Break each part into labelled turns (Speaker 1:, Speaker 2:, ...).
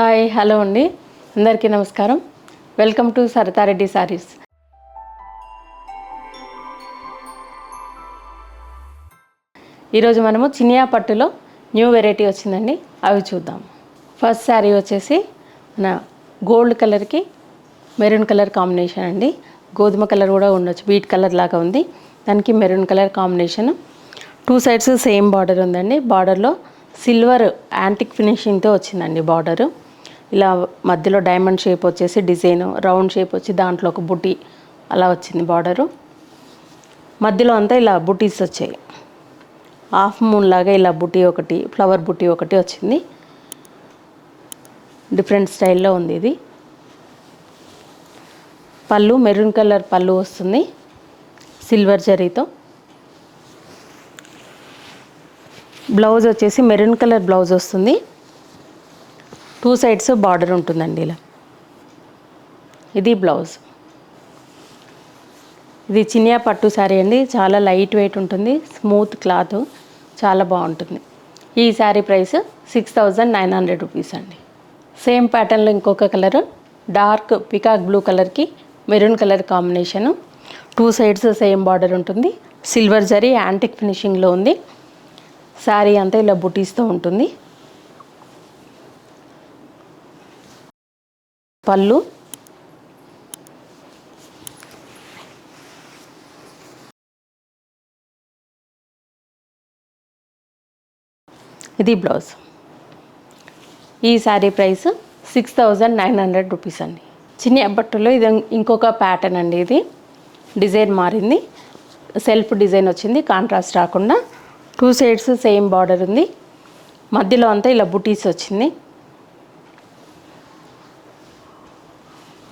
Speaker 1: Hi hello అండి. అందరికీ నమస్కారం. Welcome to Saritha Reddy sarees. ఈరోజు మనము చినియా పట్టులో న్యూ వెరైటీ వచ్చిందండి. అవి చూద్దాం. ఫస్ట్ శారీ వచ్చేసి మన గోల్డ్ కలర్కి మెరూన్ కలర్ కాంబినేషన్ అండి. గోధుమ కలర్ కూడా ఉండొచ్చు. వీట్ కలర్ లాగా ఉంది. దానికి maroon colour combination. Two sides same border ఉందండి. బార్డర్లో సిల్వర్ యాంటిక్ ఫినిషింగ్తో వచ్చిందండి బార్డరు. ఇలా మధ్యలో డైమండ్ షేప్ వచ్చేసి డిజైన్ రౌండ్ షేప్ వచ్చి దాంట్లో ఒక బుటీ అలా వచ్చింది బార్డరు మధ్యలో అంతా ఇలా బుటీస్ వచ్చాయి. హాఫ్ మూన్ లాగా ఇలా బుటీ ఒకటి ఫ్లవర్ బుటీ ఒకటి వచ్చింది. డిఫరెంట్ స్టైల్లో ఉంది ఇది. పళ్ళు మెరూన్ కలర్ పళ్ళు వస్తుంది. సిల్వర్ జరీతో. బ్లౌజ్ వచ్చేసి మెరూన్ కలర్ బ్లౌజ్ వస్తుంది. టూ సైడ్స్ బార్డర్ ఉంటుందండి ఇలా. ఇది బ్లౌజ్ ఇది చినియా పట్టు శారీ అండి. చాలా లైట్ వెయిట్ ఉంటుంది. స్మూత్ క్లాత్ చాలా బాగుంటుంది. ఈ saree price six thousand nine hundred rupees అండి. సేమ్ ప్యాటర్న్లో ఇంకొక కలర్ డార్క్ పికాక్ బ్లూ కలర్కి maroon colour combination two sides same border ఉంటుంది. సిల్వర్ జరీ యాంటిక్ ఫినిషింగ్లో ఉంది. శారీ అంతా ఇలా బుటీస్తో ఉంటుంది. పళ్ళు. ఇది బ్లౌజ్. ఈ saree price six thousand nine hundred rupees అండి. చిన్న బట్టలో ఇది ఇంకొక ప్యాటర్న్ అండి ఇది. డిజైన్ మారింది. సెల్ఫ్ డిజైన్ వచ్చింది. కాంట్రాస్ట్ రాకుండా. టూ సైడ్స్ సేమ్ బార్డర్ ఉంది. మధ్యలో అంతా ఇలా బుటీస్ వచ్చింది.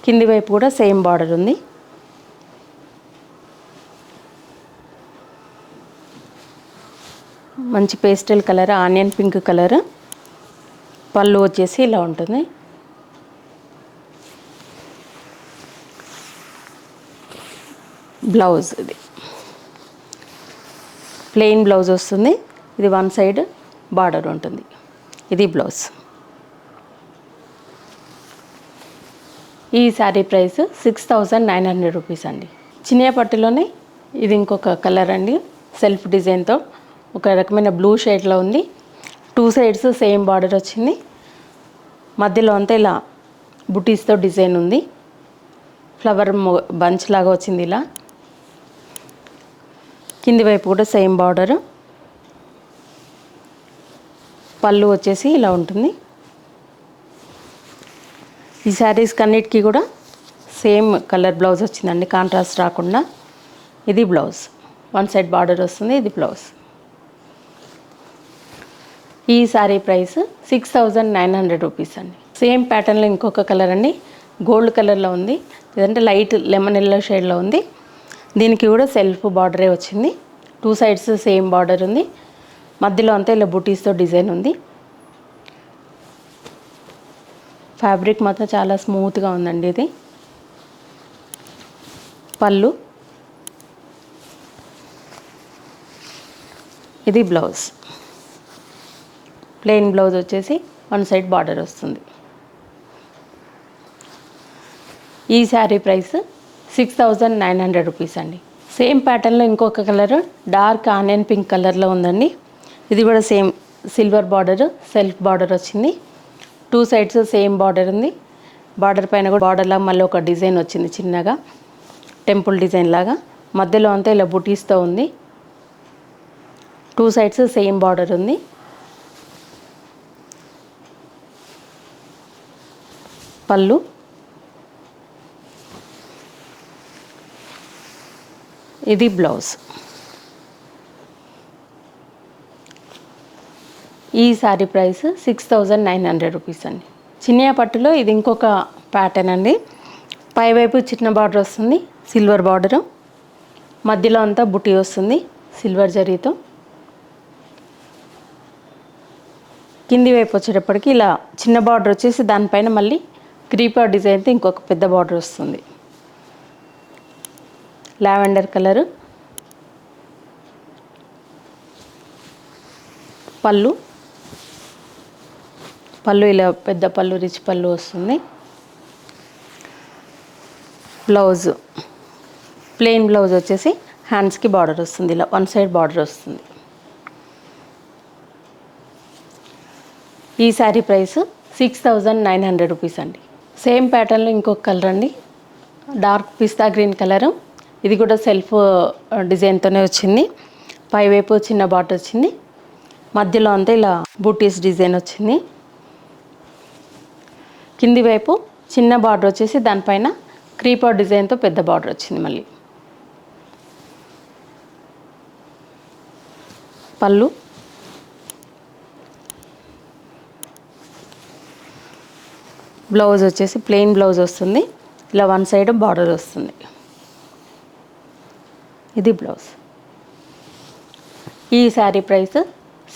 Speaker 1: కింది వైపు కూడా సేమ్ బార్డర్ ఉంది. మంచి pastel colour onion pink colour. పళ్ళు వచ్చేసి ఇలా ఉంటుంది. బ్లౌజ్ ఇది. ప్లెయిన్ బ్లౌజ్ వస్తుంది. ఇది వన్ సైడ్ బార్డర్ ఉంటుంది. ఇది బ్లౌజ్. ఈ saree price six thousand nine hundred rupees అండి. చినియా పట్టులోనే ఇది ఇంకొక కలర్ అండి. సెల్ఫ్ డిజైన్తో ఒక రకమైన బ్లూ షేడ్లో ఉంది. టూ సైడ్స్ సేమ్ బార్డర్ వచ్చింది. మధ్యలో అంతా ఇలా బుటీస్తో డిజైన్ ఉంది. ఫ్లవర్ బంచ్ లాగా వచ్చింది ఇలా. కింది వైపు కూడా సేమ్ బార్డరు. పళ్ళు వచ్చేసి ఇలా ఉంటుంది. ఈ శారీస్ కన్నిటికీ కూడా సేమ్ కలర్ బ్లౌజ్ వచ్చిందండి కాంట్రాస్ట్ రాకుండా. ఇది బ్లౌజ్ వన్ సైడ్ బార్డర్ వస్తుంది ఇది బ్లౌజ్. ఈ saree price six thousand nine hundred rupees అండి. సేమ్ ప్యాటర్న్లో ఇంకొక కలర్ అండి గోల్డ్ కలర్లో ఉంది లేదంటే లైట్ లెమన్ ఎల్లో షేడ్లో ఉంది. దీనికి కూడా సెల్ఫ్ బార్డరే వచ్చింది టూ సైడ్స్ సేమ్ బార్డర్ ఉంది మధ్యలో అంతా ఇలా బుటీస్తో డిజైన్ ఉంది. ఫ్యాబ్రిక్ మాత్రం చాలా స్మూత్గా ఉందండి ఇది. పళ్ళు. ఇది బ్లౌజ్. ప్లెయిన్ బ్లౌజ్ వచ్చేసి వన్ సైడ్ బార్డర్ వస్తుంది. ఈ saree price six thousand nine hundred rupees అండి. సేమ్ ప్యాటర్న్లో ఇంకొక కలర్ డార్క్ ఆనియన్ పింక్ కలర్లో ఉందండి. ఇది కూడా same silver border self border వచ్చింది. టూ సైడ్స్ సేమ్ బార్డర్ ఉంది. బార్డర్ పైన కూడా బార్డర్లాగా మళ్ళీ ఒక డిజైన్ వచ్చింది చిన్నగా. టెంపుల్ డిజైన్ లాగా. మధ్యలో అంతా ఇలా బుటీస్తో ఉంది. టూ సైడ్స్ సేమ్ బార్డర్ ఉంది. పళ్ళు. ఇది బ్లౌజ్. ఈ saree price six thousand nine hundred rupees అండి. చినియా పట్టులో ఇది ఇంకొక ప్యాటర్న్ అండి. పైవైపు చిన్న బార్డర్ వస్తుంది సిల్వర్ బార్డరు మధ్యలో అంతా బుట్టి వస్తుంది సిల్వర్ జరీతో. కింది వైపు వచ్చేటప్పటికి ఇలా చిన్న బార్డర్ వచ్చేసి దానిపైన మళ్ళీ క్రీపర్ డిజైన్తో ఇంకొక పెద్ద బార్డర్ వస్తుంది. లావెండర్ కలరు పళ్ళు. పళ్ళు ఇలా పెద్ద పళ్ళు రిచ్ పళ్ళు వస్తుంది. బ్లౌజ్ ప్లెయిన్ బ్లౌజ్ వచ్చేసి హ్యాండ్స్కి బార్డర్ వస్తుంది. ఇలా వన్ సైడ్ బార్డర్ వస్తుంది. ఈ saree price six thousand nine hundred rupees అండి. సేమ్ ప్యాటర్న్లో ఇంకొక కలర్ అండి. డార్క్ పిస్తా గ్రీన్ కలరు ఇది కూడా సెల్ఫ్ డిజైన్తోనే uh, వచ్చింది. పైవైపు చిన్న బాట్ వచ్చింది. మధ్యలో అంతా ఇలా బూటీస్ డిజైన్ వచ్చింది. కింది వైపు చిన్న బార్డర్ వచ్చేసి దానిపైన క్రీపర్ డిజైన్తో పెద్ద బార్డర్ వచ్చింది మళ్ళీ. పళ్ళు. బ్లౌజ్ వచ్చేసి ప్లెయిన్ బ్లౌజ్ వస్తుంది. ఇలా వన్ సైడ్ బార్డర్ వస్తుంది. ఇది బ్లౌజ్. ఈ saree price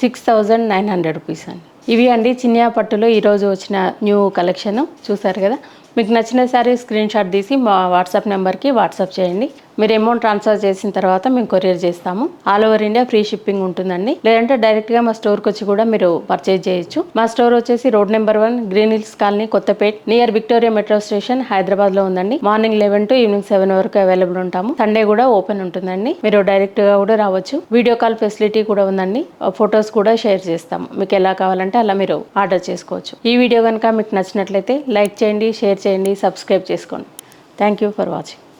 Speaker 1: six thousand nine hundred rupees అండి. ఇవి అండి చిన్యా పట్టులో ఈరోజు వచ్చిన న్యూ కలెక్షన్. చూసారు కదా? మీకు నచ్చిన శారీ స్క్రీన్ షాట్ తీసి మా వాట్సాప్ నెంబర్కి వాట్సాప్ చేయండి. మీరు అమౌంట్ ట్రాన్స్ఫర్ చేసిన తర్వాత మేము కొరియర్ చేస్తాము. All over India free shipping ఉంటుందండి. లేదంటే డైరెక్ట్గా మా స్టోర్కి వచ్చి కూడా మీరు పర్చేజ్ చేయొచ్చు. మా స్టోర్ వచ్చేసి road number one green hills colony Kothapet near Victoria metro station హైదరాబాద్లో ఉందండి. Morning eleven to evening seven వరకు అవైలబుల్ ఉంటాము. సండే కూడా ఓపెన్ ఉంటుందండి. మీరు డైరెక్ట్గా కూడా రావచ్చు. వీడియో కాల్ ఫెసిలిటీ కూడా ఉందండి. ఫొటోస్ కూడా షేర్ చేస్తాము. మీకు ఎలా కావాలంటే అలా మీరు ఆర్డర్ చేసుకోవచ్చు. ఈ వీడియో కనుక మీకు నచ్చినట్లయితే లైక్ చేయండి షేర్ చేయండి సబ్స్క్రైబ్ చేసుకోండి. Thank you for watching